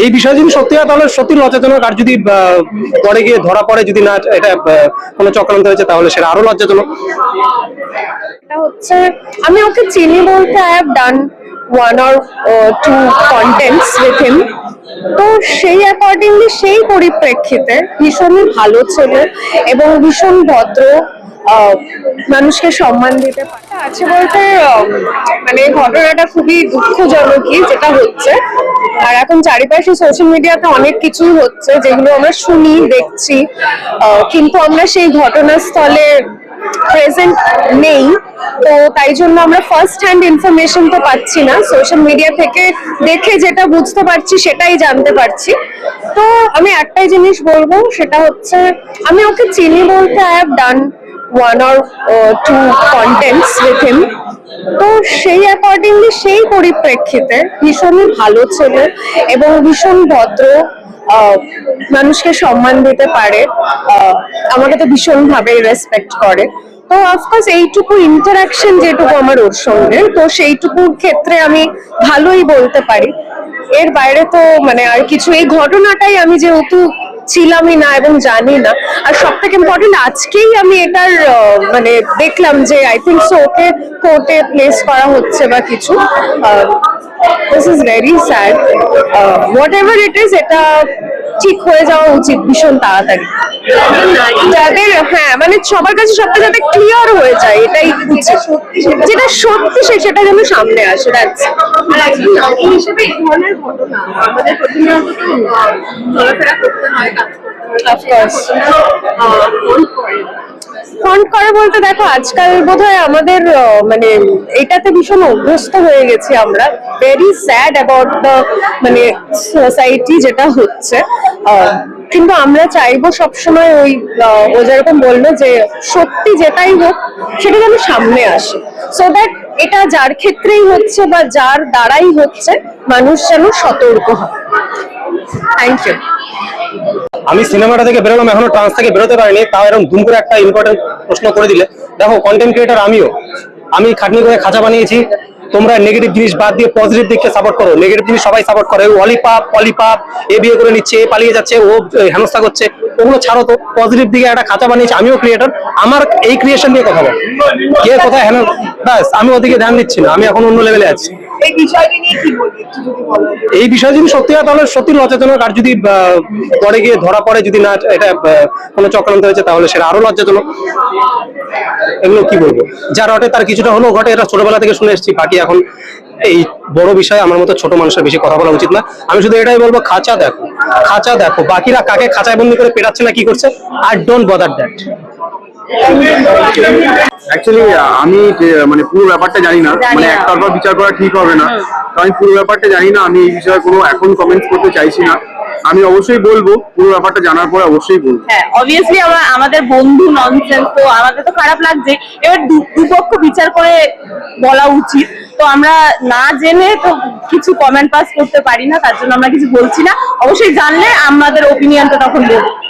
এই বিষয়ে যদি সত্যি হয়, তাহলে সত্যি লজ্জাজনক। আর যদি পরে গিয়ে ধরা পড়ে, যদি না, এটা কোনো চক্রান্ত হয়েছে, তাহলে সেটা আরও লজ্জাজনক। হচ্ছে, আমি ওকে চিনি বলতে I have done one or two contents with him তো সেই অ্যাকর্ডিংলি সেই পরিপ্রেক্ষিতে ভীষণই ভালো ছিল এবং ভীষণ ভদ্র মানুষকে সম্মান দিতে পারে। আছে বলতে মানে ঘটনাটা খুবই দুঃখজনকই যেটা হচ্ছে। আর এখন চারিপাশে সোশ্যাল মিডিয়াতে অনেক কিছুই হচ্ছে যেগুলো আমরা শুনি, দেখছি। কিন্তু আমরা সেই ঘটনাস্থলে প্রেজেন্ট নেই। তো তাই জন্য আমরা ফার্স্ট হ্যান্ড ইনফরমেশন তো পাচ্ছি না। সোশ্যাল মিডিয়া থেকে দেখে যেটা বুঝতে পারছি সেটাই জানতে পারছি। তো আমি একটাই জিনিস বলব, সেটা হচ্ছে আমি ওকে চিনি বলতে I have done one or two contents with him তো সেই অ্যাকর্ডিংলি সেই পরিপ্রেক্ষিতে ভীষণই ভালো ছিল এবং ভীষণ ভদ্র। মানুষকে সম্মান দিতে পারে আমাকে তো ভীষণ ভাবে রেসপেক্ট করে। তো অফকোর্স এইটুকু ইন্টারাকশন যেটুকু আমার ওর সঙ্গে, তো সেইটুকুর ক্ষেত্রে আমি ভালোই বলতে পারি। এর বাইরে তো মানে আর কিছু, এই ঘটনাটাই আমি যেহেতু ছিলামই না এবং জানি না, আর সব থেকে ইম্পর্টেন্ট আজকেই আমি এটার মানে দেখলাম যে আই থিঙ্ক সো ওকে কোর্টে প্লেস করা হচ্ছে বা কিছু this is very sad whatever it is এটা ঠিক হয়ে যাওয়া উচিত ভীষণ তাড়াতাড়ি। যাদের হ্যাঁ মানে সবার কাছে সবটা যাতে ক্লিয়ার হয়ে যায়, এটাই উচিত। যেটা সত্যি সে, সেটা যেন সামনে আসে দ্যাটস হিসেবে এই ধরনের ঘটনা আমাদের প্রতিনিয়ত চলাফেরা করতে হয় কাজ করতে হয় অফকোর্স আহ, ফোন করে বলতে দেখো আজকাল বোধহয় আমাদের মানে এটাতে ভীষণ অভ্যস্ত হয়ে গেছি আমরা। ভেরি স্যাড অ্যাবাউট দ্য মানে সোসাইটি যেটা হচ্ছে। কিন্তু আমরা চাইব সবসময় ওই ও যেরকম বলল যে সত্যি যেটাই হোক সেটা যেন সামনে আসে। সো দ্যাট এটা যার ক্ষেত্রেই হচ্ছে বা যার দ্বারাই হচ্ছে মানুষ যেন সতর্ক হয়। থ্যাংক ইউ আমি সিনেমাটা থেকে বেরোলাম, এখনও ট্রান্স থেকে বেরোতে পারিনি, তাও এরকম দুম করে একটা ইম্পর্টেন্ট প্রশ্ন করে দিলে। দেখো কন্টেন্ট ক্রিয়েটার আমিও। আমি খাটনি করে খাঁচা বানিয়েছি। তোমরা নেগেটিভ জিনিস বাদ দিয়ে পজিটিভ দিককে সাপোর্ট করো। নেগেটিভ জিনিস সবাই সাপোর্ট করে। অলিপাপ পলিপাপ এ বিয়ে করে নিচ্ছে, এ পালিয়ে যাচ্ছে, ও হেনস্থা করছে। ওগুলো ছাড়ো তো। পজিটিভ দিকে একটা খাঁচা বানিয়েছি। আমিও ক্রিয়েটর আমার এই ক্রিয়েশন নিয়ে কথা বল। কে কোথায় হেন ব্যাস, আমি ওদিকে ধ্যান দিচ্ছি না। আমি এখন অন্য লেভেলে আছি। এই বিষয়ে যদি সত্যি হয়, তাহলে সত্যি লজ্জাজনক। আর যদি পরে গিয়ে ধরা পড়ে, যদি না এটা কোনো চক্রান্ত হয়েছে, তাহলে সেটা আরও লজ্জাজনক। এগুলো কি বলব? যা রটে, তার কিছুটা হলেও ঘটে, এটা ছোটবেলা থেকে শুনে এসেছি। বাকি এখন এই বড় বিষয়ে আমার মতো ছোট মানুষের বেশি কথা বলা উচিত না। আমি শুধু এটাই বলব, খাঁচা দেখো। খাঁচা দেখো। বাকিরা কাকে খাঁচায় বন্দি করে পেটাচ্ছে না, কি করছে? আর ডোন্ট বদার দ্যাট অ্যাকচুয়ালি আমি মানে পুরো ব্যাপারটা জানি না। মানে একতরফা বিচার করা ঠিক হবে না। তো আমি পুরো ব্যাপারটা জানি না। আমি এই বিষয়ে কোনো এখন কমেন্ট করতে চাইছি না। আমি অবশ্যই বলব। পুরো ব্যাপারটা জানার পরে অবশ্যই বলব। হ্যাঁ অবভিয়াসলি আমরা আমাদের বন্ধু ননসেন্স তো আমাদের তো খারাপ লাগছে। এবার দু- দুপক্ষ বিচার করে বলা উচিত। তো আমরা না জেনে তো কিছু কমেন্ট পাস করতে পারি না। তার জন্য আমরা কিছু বলছি না। অবশ্যই জানলে আমাদের ওপিনিয়নটা তখন দেবো।